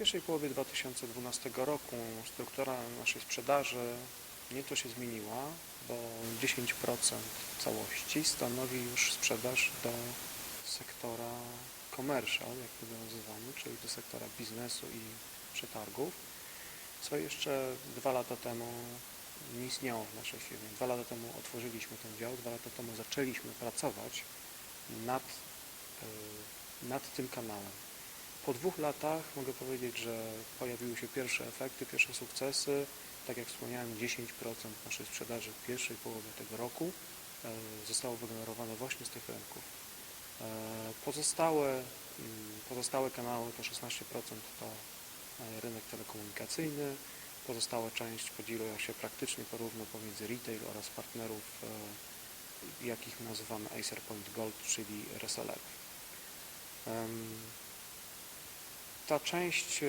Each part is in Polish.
pierwszej połowie 2012 roku struktura naszej sprzedaży nieco się zmieniła, bo 10% całości stanowi już sprzedaż do sektora commercial, jak to nazywamy, czyli do sektora biznesu i przetargów, co jeszcze dwa lata temu nie istniało w naszej firmie. Dwa lata temu otworzyliśmy ten dział, dwa lata temu zaczęliśmy pracować nad, y, nad tym kanałem. Po dwóch latach mogę powiedzieć, że pojawiły się pierwsze efekty, pierwsze sukcesy. Tak jak wspomniałem, 10% naszej sprzedaży w pierwszej połowie tego roku e, zostało wygenerowane właśnie z tych rynków. E, Pozostałe, mm, pozostałe kanały to 16% to e, rynek telekomunikacyjny, pozostała część podziela się praktycznie porówno pomiędzy retail oraz partnerów, jakich nazywamy Acer Point Gold, czyli resellerów. Ta część, e,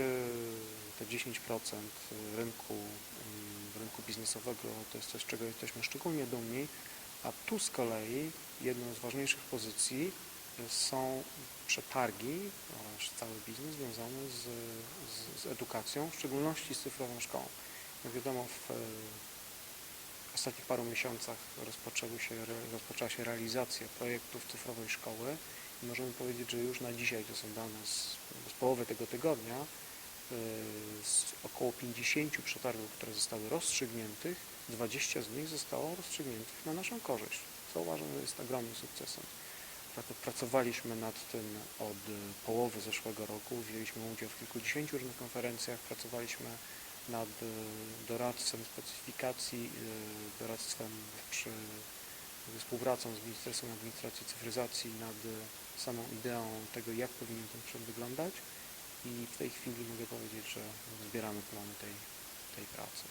te 10% rynku, mm, rynku biznesowego to jest coś, czego jesteśmy szczególnie dumni, a tu z kolei jedną z ważniejszych pozycji e, są przetargi oraz cały biznes związany z, z, z edukacją, w szczególności z cyfrową szkołą. Jak wiadomo, w e, ostatnich paru miesiącach rozpoczęły się, rozpoczęła się realizacja projektów cyfrowej szkoły możemy powiedzieć, że już na dzisiaj to są dane z, z połowy tego tygodnia, e, z około 50 przetargów, które zostały rozstrzygniętych, 20 z nich zostało rozstrzygniętych na naszą korzyść, co uważam, że jest ogromnym sukcesem. Pra- Pracowaliśmy nad tym od e, połowy zeszłego roku, wzięliśmy udział w kilkudziesięciu różnych konferencjach, pracowaliśmy nad e, doradztwem specyfikacji, doradztwem przy współpracą z Ministerstwem Administracji i Cyfryzacji nad samą ideą tego, jak powinien ten sprzęt wyglądać i w tej chwili mogę powiedzieć, że zbieramy plony tej, tej pracy.